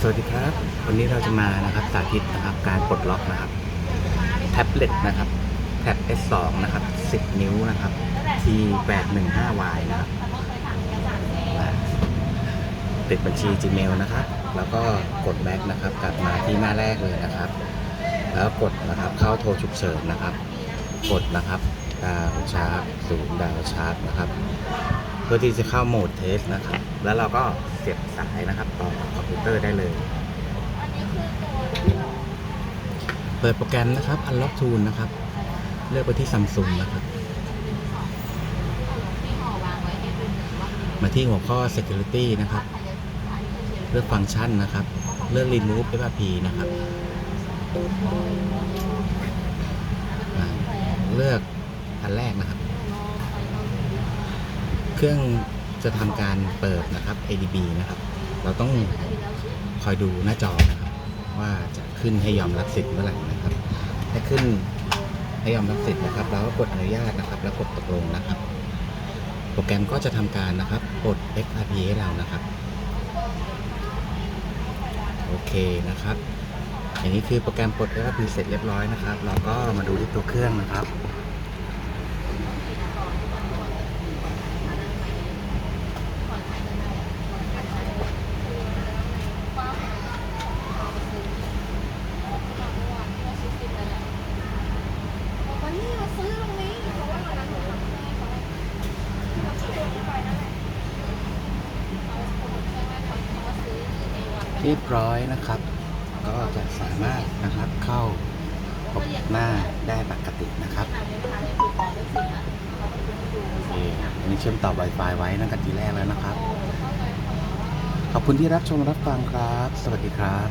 สวัสดีครับ วันนี้เราจะมานะครับสาธิตนะครับการปลดล็อกนะครับ แท็บเล็ตนะครับแท็บ S2 นะครับ 10 นิ้วนะครับ T815Y นะครับอ่าปิดบัญชี Gmail นะครับ แล้วก็กดแบ็กนะครับ กลับมาที่หน้าแรกเลยนะครับ แล้วกดนะครับเข้าโทรฉุกเฉินนะครับ กดนะครับดาวชาร์จศูนย์ดาวชาร์จนะครับ เพื่อที่จะเข้าโหมดเทสนะครับ แล้วเราก็ สียบสายนะครับ ต่อคอมพิวเตอร์ได้เลย เปิดโปรแกรมนะครับ Unlock Tool นะครับ เลือกไปที่ Samsung นะครับ มาที่หัวข้อ Security นะครับ เลือกฟังก์ชันนะครับ เลือก Remove FRP นะครับเลือกอันแรกนะครับ เครื่อง จะทำการเปิดนะครับ ADB นะครับ เราต้องคอยดูหน้าจอนะครับ ว่าจะขึ้นให้ยอมรับสิทธิ์เมื่อไหร่นะครับให้ขึ้นให้ยอมรับสิทธิ์นะครับเราก็กดอนุญาตนะครับ แล้วกดตกลงนะครับ โปรแกรมก็จะทำการนะครับกด XRP ให้เรานะครับโอเคนะครับอย่างนี้คือโปรแกรมปลด XRP เสร็จเรียบร้อยนะครับ เราก็มาดูที่ตัวเครื่องนะครับ วันนี้มาซื้อตรงนี้เพราะว่าวันนั้นหนูทำให้เขาเขาซื้อไปนั่นแหละเขาใช่ไหมเขาเขามาซื้อเอวัน เรียบร้อยนะครับ ก็จะสามารถนะครับเข้าพบหน้าได้ปกตินะครับเออนนี้เชื่อมต่อ Wi-Fi ไว้ตั้งแต่ทีแรกแล้วนะครับ ขอบคุณที่รับชมรับฟังครับ สวัสดีครับ